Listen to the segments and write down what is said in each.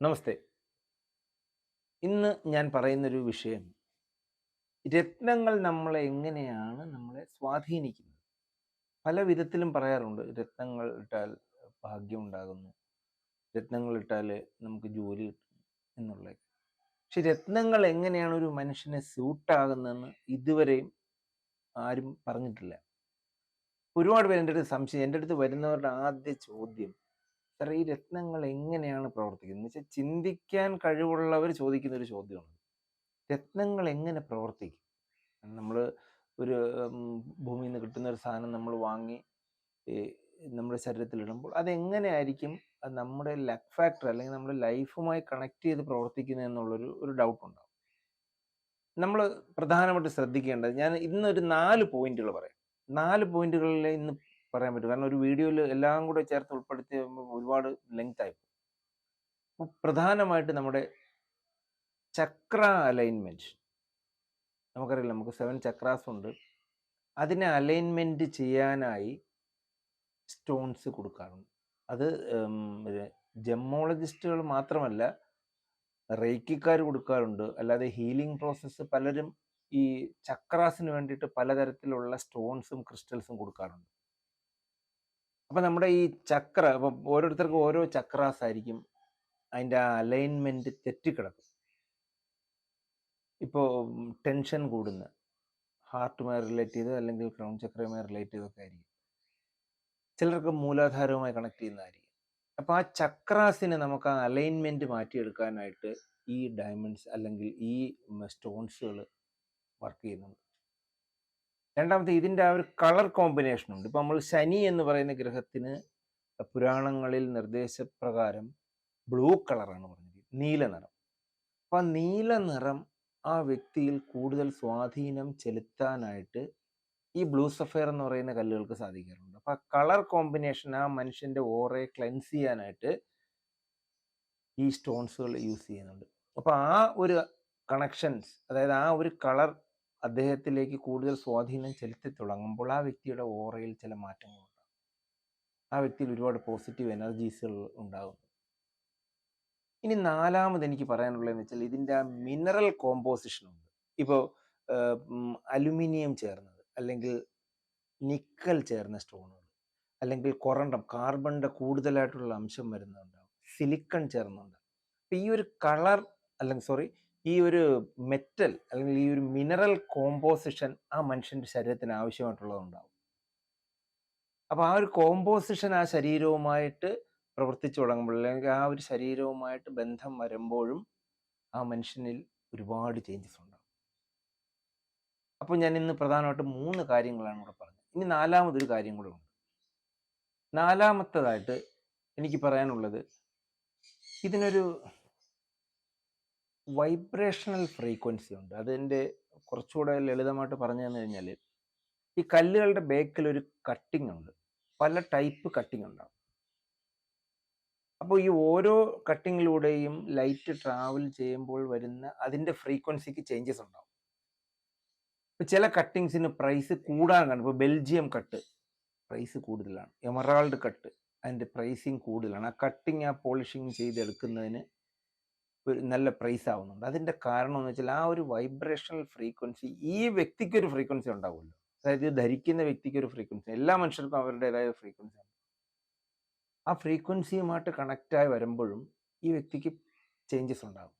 നമസ്തേ. ഇന്ന് ഞാൻ പറയുന്നൊരു വിഷയം. രത്നങ്ങൾ നമ്മളെ എങ്ങനെയാണ് നമ്മളെ സ്വാധീനിക്കുന്നത്? പല വിധത്തിലും പറയാറുണ്ട് രത്നങ്ങൾ ഇട്ടാൽ ഭാഗ്യം ഉണ്ടാകുന്നു രത്നങ്ങൾ ഇട്ടാൽ നമുക്ക് ജോലി കിട്ടും എന്നുള്ള പക്ഷെ രത്നങ്ങൾ എങ്ങനെയാണ് ഒരു മനുഷ്യനെ സ്യൂട്ടാകുന്നതെന്ന് ഇതുവരെയും ആരും പറഞ്ഞിട്ടില്ല. ഒരുപാട് പേര് എന്റെ അടുത്ത് സംശയം എന്റെ അടുത്ത് വരുന്നവരുടെ ആദ്യ ചോദ്യം സാർ ഈ രത്നങ്ങൾ എങ്ങനെയാണ് പ്രവർത്തിക്കുന്നത്? എന്ന് വെച്ചാൽ ചിന്തിക്കാൻ കഴിവുള്ളവർ ചോദിക്കുന്ന ഒരു ചോദ്യമാണ്. രത്നങ്ങൾ എങ്ങനെ പ്രവർത്തിക്കും? നമ്മൾ ഒരു ഭൂമിയിൽ നിന്ന് കിട്ടുന്ന ഒരു സാധനം നമ്മൾ വാങ്ങി നമ്മുടെ ശരീരത്തിൽ ഇടുമ്പോൾ അതെങ്ങനെയായിരിക്കും? അത് നമ്മുടെ ലക്ക് ഫാക്ടർ അല്ലെങ്കിൽ നമ്മുടെ ലൈഫുമായി കണക്ട് ചെയ്ത് പ്രവർത്തിക്കുന്നത് എന്നുള്ളൊരു ഒരു ഡൗട്ട് ഉണ്ടാവും. നമ്മൾ പ്രധാനമായിട്ട് ശ്രദ്ധിക്കേണ്ടത് ഞാൻ ഇന്നൊരു നാല് പോയിന്റുകൾ പറയാം. നാല് പോയിന്റുകളിൽ ഇന്ന് പറയാൻ പറ്റും. കാരണം ഒരു വീഡിയോയിൽ എല്ലാം കൂടെ ചേർത്ത് ഉൾപ്പെടുത്തി ഒരുപാട് ലെങ്ത് ആയി പോകും. പ്രധാനമായിട്ട് നമ്മുടെ ചക്ര അലൈൻമെന്റ് നമുക്കറിയില്ല നമുക്ക് സെവൻ ചക്രാസ് ഉണ്ട്. അതിനെ അലൈൻമെന്റ് ചെയ്യാനായി സ്റ്റോൺസ് കൊടുക്കാറുണ്ട്. അത് ജമ്മോളജിസ്റ്റുകൾ മാത്രമല്ല റേക്കിക്കാർ കൊടുക്കാറുണ്ട്. അല്ലാതെ ഹീലിംഗ് പ്രോസസ്സ് പലരും ഈ ചക്രാസിന് വേണ്ടിയിട്ട് പലതരത്തിലുള്ള സ്റ്റോൺസും ക്രിസ്റ്റൽസും കൊടുക്കാറുണ്ട്. അപ്പൊ നമ്മുടെ ഈ ചക്ര ഇപ്പം ഓരോരുത്തർക്കും ഓരോ ചക്രാസ് ആയിരിക്കും അതിന്റെ ആ അലൈൻമെന്റ് തെറ്റിക്കിടക്കും. ഇപ്പോൾ ടെൻഷൻ കൂടുന്ന ഹാർട്ടുമായി റിലേറ്റ് ചെയ്ത് അല്ലെങ്കിൽ ക്രൗൺ ചക്രയുമായി റിലേറ്റ് ചെയ്തൊക്കെ ആയിരിക്കും. ചിലർക്ക് മൂലാധാരവുമായി കണക്ട് ചെയ്യുന്നതായിരിക്കും. അപ്പോൾ ആ ചക്രാസിനെ നമുക്ക് ആ അലൈൻമെന്റ് മാറ്റിയെടുക്കാനായിട്ട് ഈ ഡയമണ്ട്സ് അല്ലെങ്കിൽ ഈ സ്റ്റോൺസുകൾ വർക്ക് ചെയ്യുന്നുണ്ട്. രണ്ടാമത്തെ ഇതിന്റെ ആ ഒരു കളർ കോമ്പിനേഷൻ ഉണ്ട്. ഇപ്പം നമ്മൾ ശനി എന്ന് പറയുന്ന ഗ്രഹത്തിന് പുരാണങ്ങളിൽ നിർദ്ദേശപ്രകാരം ബ്ലൂ കളറാണ് പറഞ്ഞത് നീല നിറം. അപ്പം നീല നിറം ആ വ്യക്തിയിൽ കൂടുതൽ സ്വാധീനം ചെലുത്താനായിട്ട് ഈ ബ്ലൂ സഫയർ എന്ന് പറയുന്ന കല്ലുകൾക്ക് സാധിക്കാറുണ്ട്. അപ്പം ആ കളർ കോമ്പിനേഷൻ ആ മനുഷ്യന്റെ ഓറയെ ക്ലെൻസ് ചെയ്യാനായിട്ട് ഈ സ്റ്റോൺസുകൾ യൂസ് ചെയ്യുന്നുണ്ട്. അപ്പൊ ആ ഒരു കണക്ഷൻസ് അതായത് ആ ഒരു കളർ അദ്ദേഹത്തിലേക്ക് കൂടുതൽ സ്വാധീനം ചെലുത്തി തുടങ്ങുമ്പോൾ ആ വ്യക്തിയുടെ ഓറയിൽ ചില മാറ്റങ്ങൾ ഉണ്ടാകും. ആ വ്യക്തിയിൽ ഒരുപാട് പോസിറ്റീവ് എനർജീസുകൾ ഉണ്ടാകും. ഇനി നാലാമത് എനിക്ക് പറയാനുള്ളതെന്ന് വെച്ചാൽ ഇതിന്റെ മിനറൽ കോമ്പോസിഷൻ ഉണ്ട്. ഇപ്പോൾ അലുമിനിയം ചേർന്നത് അല്ലെങ്കിൽ നിക്കൽ ചേർന്ന സ്റ്റോണുകൾ അല്ലെങ്കിൽ കൊറണ്ടം കാർബണിന്റെ കൂടുതലായിട്ടുള്ള അംശം വരുന്നുണ്ടാവും സിലിക്കൺ ചേർന്നുണ്ടാകും അപ്പം ഈ ഒരു കളർ അല്ലെങ്കിൽ സോറി ഈ ഒരു മെറ്റൽ അല്ലെങ്കിൽ ഈ ഒരു മിനറൽ കോമ്പോസിഷൻ ആ മനുഷ്യന്റെ ശരീരത്തിന് ആവശ്യമായിട്ടുള്ളതുണ്ടാവും. അപ്പോൾ ആ ഒരു കോമ്പോസിഷൻ ആ ശരീരവുമായിട്ട് പ്രവർത്തിച്ചു തുടങ്ങുമ്പോൾ അല്ലെങ്കിൽ ആ ഒരു ശരീരവുമായിട്ട് ബന്ധം വരുമ്പോഴും ആ മനുഷ്യനിൽ ഒരുപാട് ചേഞ്ചസ് ഉണ്ടാവും. അപ്പോൾ ഞാൻ ഇന്ന് പ്രധാനമായിട്ടും മൂന്ന് കാര്യങ്ങളാണ് ഇവിടെ പറഞ്ഞത്. ഇനി നാലാമതൊരു കാര്യം കൂടെ ഉണ്ട്. നാലാമത്തതായിട്ട് എനിക്ക് പറയാനുള്ളത് ഇതിനൊരു വൈബ്രേഷണൽ ഫ്രീക്വൻസി ഉണ്ട്. അതിന്റെ കുറച്ചുകൂടെ ലളിതമായിട്ട് പറഞ്ഞു തന്നു കഴിഞ്ഞാൽ ഈ കല്ലുകളുടെ ബേക്കിൽ ഒരു കട്ടിംഗ് ഉണ്ട്. പല ടൈപ്പ് കട്ടിംഗ് ഉണ്ടാവും. അപ്പോൾ ഈ ഓരോ കട്ടിങ്ങിലൂടെയും ലൈറ്റ് ട്രാവൽ ചെയ്യുമ്പോൾ വരുന്ന അതിന്റെ ഫ്രീക്വൻസിക്ക് ചേഞ്ചസ് ഉണ്ടാവും. ഇപ്പൊ ചില കട്ടിങ്സിന് പ്രൈസ് കൂടാൻ കാണും ഇപ്പോൾ ബെൽജിയം കട്ട് പ്രൈസ് കൂടുതലാണ്. എമറാൾഡ് കട്ട് അതിന്റെ പ്രൈസിങ് കൂടുതലാണ്. ആ കട്ടിങ് ആ പോളിഷിങ് ചെയ്തെടുക്കുന്നതിന് നല്ല പ്രൈസ് ആവുന്നുണ്ട്. അതിന്റെ കാരണം എന്ന് വെച്ചാൽ ആ ഒരു വൈബ്രേഷണൽ ഫ്രീക്വൻസി ഈ വ്യക്തിക്ക് ഒരു ഫ്രീക്വൻസി ഉണ്ടാവുമല്ലോ. അതായത് ധരിക്കുന്ന വ്യക്തിക്ക് ഒരു ഫ്രീക്വൻസി എല്ലാ മനുഷ്യർക്കും അവരുടേതായ ഫ്രീക്വൻസി ആണ്. ആ ഫ്രീക്വൻസിയുമായിട്ട് കണക്റ്റായി വരുമ്പോഴും ഈ വ്യക്തിക്ക് ചേഞ്ചസ് ഉണ്ടാകും.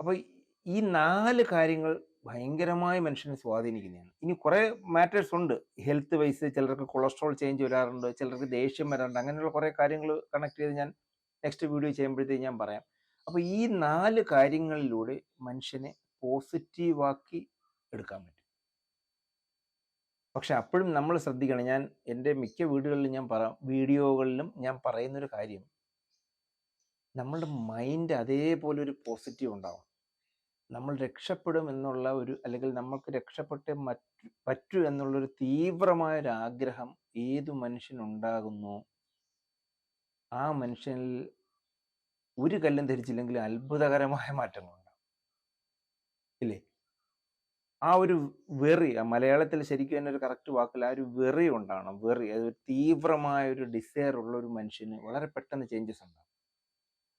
അപ്പോൾ ഈ നാല് കാര്യങ്ങൾ ഭയങ്കരമായി മനുഷ്യനെ സ്വാധീനിക്കുന്നതാണ്. ഇനി കുറേ മാറ്റേഴ്സ് ഉണ്ട്. ഹെൽത്ത് വൈസ് ചിലർക്ക് കൊളസ്ട്രോൾ ചേഞ്ച് വരാറുണ്ട് ചിലർക്ക് ദേഷ്യം വരാറുണ്ട് അങ്ങനെയുള്ള കുറേ കാര്യങ്ങൾ കണക്ട് ചെയ്ത് ഞാൻ നെക്സ്റ്റ് വീഡിയോ ചെയ്യുമ്പോഴത്തേക്ക് ഞാൻ പറയാം. അപ്പോൾ ഈ നാല് കാര്യങ്ങളിലൂടെ മനുഷ്യനെ പോസിറ്റീവാക്കി എടുക്കാൻ പറ്റും. പക്ഷെ അപ്പോഴും നമ്മൾ ശ്രദ്ധിക്കണം. ഞാൻ എന്റെ മിക്ക വീടുകളിലും ഞാൻ പറ വീഡിയോകളിലും ഞാൻ പറയുന്നൊരു കാര്യം. നമ്മളുടെ മൈൻഡ് അതേപോലെ ഒരു പോസിറ്റീവ് ഉണ്ടാവും നമ്മൾ രക്ഷപ്പെടും എന്നുള്ള ഒരു അല്ലെങ്കിൽ നമ്മൾക്ക് രക്ഷപ്പെട്ടേ മറ്റു പറ്റൂ എന്നുള്ളൊരു തീവ്രമായ ആഗ്രഹം ഏതു മനുഷ്യനുണ്ടാകുന്നു ആ മനുഷ്യനിൽ ഒരു കല്ലും ധരിച്ചില്ലെങ്കിൽ അത്ഭുതകരമായ മാറ്റങ്ങളുണ്ടാവും ഇല്ലേ? ആ ഒരു വെറി മലയാളത്തിൽ ശരിക്കും തന്നെ ഒരു കറക്റ്റ് വാക്കിൽ ആ ഒരു വെറി ഉണ്ടാകണം വെറി അത് തീവ്രമായ ഒരു ഡിസയർ ഉള്ള ഒരു മനുഷ്യന് വളരെ പെട്ടെന്ന് ചേഞ്ചസ് ഉണ്ടാകും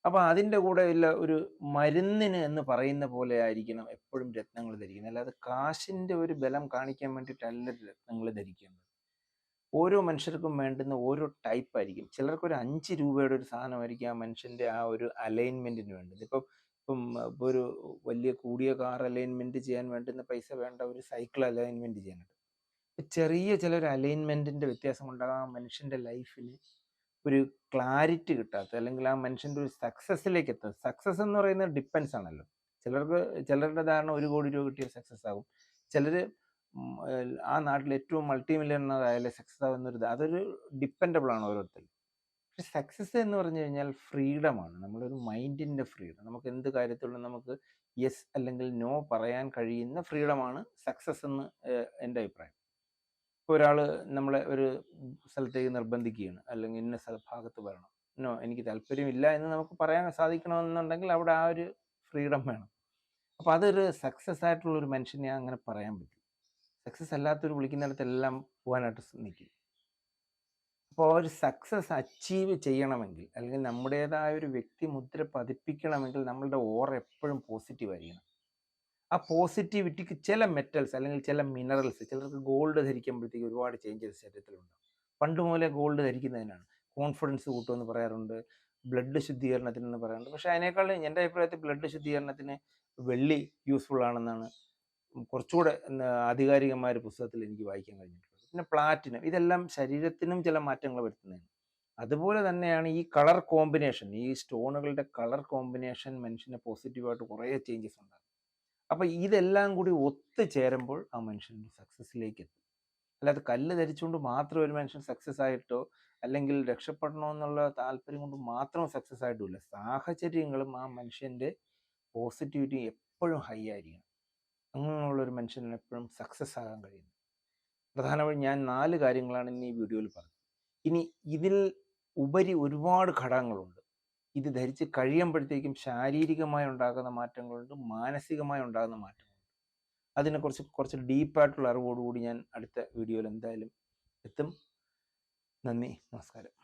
അപ്പൊ അതിന്റെ കൂടെ ഉള്ള ഒരു മരുന്നിന് എന്ന് പറയുന്ന പോലെ ആയിരിക്കണം എപ്പോഴും രത്നങ്ങൾ ധരിക്കുന്നത്. അല്ലാതെ കാശിന്റെ ഒരു ബലം കാണിക്കാൻ വേണ്ടിയിട്ടല്ല രത്നങ്ങൾ ധരിക്കേണ്ടത് ഓരോ മനുഷ്യർക്കും വേണ്ടുന്ന ഓരോ ടൈപ്പ് ആയിരിക്കും. ചിലർക്ക് ഒരു അഞ്ച് രൂപയുടെ ഒരു സാധനമായിരിക്കും ആ മനുഷ്യന്റെ ആ ഒരു അലൈൻമെന്റിന് വേണ്ടത്. ഇപ്പം ഇപ്പം ഒരു വലിയ കൂടിയ കാർ അലൈൻമെന്റ് ചെയ്യാൻ വേണ്ടുന്ന പൈസ വേണ്ട ഒരു സൈക്കിൾ അലൈൻമെന്റ് ചെയ്യാനുണ്ട് ചെറിയ ചെറിയ ചിലൊരു അലൈൻമെന്റിന്റെ വ്യത്യാസം കൊണ്ടാകും ആ മനുഷ്യന്റെ ലൈഫിൽ ഒരു ക്ലാരിറ്റി കിട്ടാത്ത അല്ലെങ്കിൽ ആ മനുഷ്യന്റെ ഒരു സക്സസ്സിലേക്ക് എത്താത്ത സക്സസ് എന്ന് പറയുന്നത് ഡിപ്പെൻസ് ആണല്ലോ. ചിലർക്ക് ചിലരുടെ ധാരണ ഒരു കോടി രൂപ കിട്ടിയാൽ സക്സസ് ആകും. ചിലർ ആ നാട്ടിൽ ഏറ്റവും മൾട്ടി മില്യണർ ആയാലും സക്സസ് ആവുന്നൊരു അതൊരു ഡിപ്പെൻഡബിൾ ആണ് ഓരോരുത്തരും പക്ഷെ സക്സസ് എന്ന് പറഞ്ഞു കഴിഞ്ഞാൽ ഫ്രീഡമാണ് നമ്മളൊരു മൈൻഡിന്റെ ഫ്രീഡം നമുക്ക് എന്ത് കാര്യത്തിലും നമുക്ക് യെസ് അല്ലെങ്കിൽ നോ പറയാൻ കഴിയുന്ന ഫ്രീഡമാണ് സക്സസ് എന്ന് എന്റെ അഭിപ്രായം. ഇപ്പോൾ ഒരാൾ നമ്മളെ ഒരു സ്ഥലത്തേക്ക് നിർബന്ധിക്കുകയാണ് അല്ലെങ്കിൽ ഇന്ന ഭാഗത്ത് വരണം. നോ എനിക്ക് താല്പര്യമില്ല എന്ന് നമുക്ക് പറയാൻ സാധിക്കണമെന്നുണ്ടെങ്കിൽ അവിടെ ആ ഒരു ഫ്രീഡം വേണം. അപ്പോൾ അതൊരു സക്സസ് ആയിട്ടുള്ള ഒരു മനുഷ്യനെ അങ്ങനെ പറയാൻ പറ്റും സക്സസ് അല്ലാത്തൊരു വിളിക്കുന്നിടത്തെല്ലാം പോകാനായിട്ട് നിൽക്കും അപ്പോൾ ഒരു സക്സസ് അച്ചീവ് ചെയ്യണമെങ്കിൽ അല്ലെങ്കിൽ നമ്മുടേതായ ഒരു വ്യക്തി മുദ്ര പതിപ്പിക്കണമെങ്കിൽ നമ്മളുടെ ഓർ എപ്പോഴും പോസിറ്റീവ് ആയിരിക്കണം. ആ പോസിറ്റിവിറ്റിക്ക് ചില മെറ്റൽസ് അല്ലെങ്കിൽ ചില മിനറൽസ് ചിലർക്ക് ഗോൾഡ് ധരിക്കുമ്പോഴത്തേക്ക് ഒരുപാട് ചേഞ്ചസ് ശരീരത്തിലുണ്ടാവും. പണ്ട് മുതലേ ഗോൾഡ് ധരിക്കുന്നതിനാണ്. കോൺഫിഡൻസ് കൂട്ടുമെന്ന് പറയാറുണ്ട് ബ്ലഡ് ശുദ്ധീകരണത്തിനെന്ന് പറയാറുണ്ട്. പക്ഷേ അതിനേക്കാൾ എന്റെ അഭിപ്രായത്തിൽ ബ്ലഡ് ശുദ്ധീകരണത്തിന് വെള്ളി യൂസ്ഫുൾ ആണെന്നാണ് കുറച്ചുകൂടെ ആധികാരികമായ ഒരു പുസ്തകത്തിൽ എനിക്ക് വായിക്കാൻ കഴിഞ്ഞിട്ടുണ്ട്. പിന്നെ പ്ലാറ്റിനം. ഇതെല്ലാം ശരീരത്തിനും ചില മാറ്റങ്ങൾ വരുത്തുന്നതാണ്. അതുപോലെ തന്നെയാണ് ഈ കളർ കോമ്പിനേഷൻ. ഈ സ്റ്റോണുകളുടെ കളർ കോമ്പിനേഷൻ മനുഷ്യനെ പോസിറ്റീവായിട്ട് കുറേ ചേഞ്ചസ് ഉണ്ടാകും. അപ്പോൾ ഇതെല്ലാം കൂടി ഒത്തുചേരുമ്പോൾ ആ മനുഷ്യൻ സക്സസ്സിലേക്ക് എത്തും. അല്ലാതെ കല്ല് ധരിച്ചുകൊണ്ട് മാത്രം ഒരു മനുഷ്യൻ സക്സസ് ആയിട്ടോ അല്ലെങ്കിൽ രക്ഷപ്പെടണമെന്നുള്ള താല്പര്യം കൊണ്ട് മാത്രം സക്സസ് ആയിട്ടുമില്ല സാഹചര്യങ്ങളും ആ മനുഷ്യന്റെ പോസിറ്റിവിറ്റി എപ്പോഴും ഹൈ ആയിരിക്കണം. അങ്ങനെയുള്ള ഒരു മനുഷ്യന് എപ്പോഴും സക്സസ് ആകാൻ കഴിയുന്നു. പ്രധാനമായും ഞാൻ നാല് കാര്യങ്ങളാണ് ഇന്ന് ഈ വീഡിയോയിൽ പറഞ്ഞത്. ഇനി ഇതിൽ ഉപരി ഒരുപാട് ഘടകങ്ങളുണ്ട്. ഇത് ധരിച്ച് കഴിയുമ്പോഴത്തേക്കും ശാരീരികമായി ഉണ്ടാകുന്ന മാറ്റങ്ങളുണ്ട് മാനസികമായി ഉണ്ടാകുന്ന മാറ്റങ്ങളുണ്ട്. അതിനെക്കുറിച്ച് കുറച്ച് ഡീപ്പായിട്ടുള്ള അറിവോടുകൂടി ഞാൻ അടുത്ത വീഡിയോയിൽ എന്തായാലും എത്തും. നന്ദി നമസ്കാരം.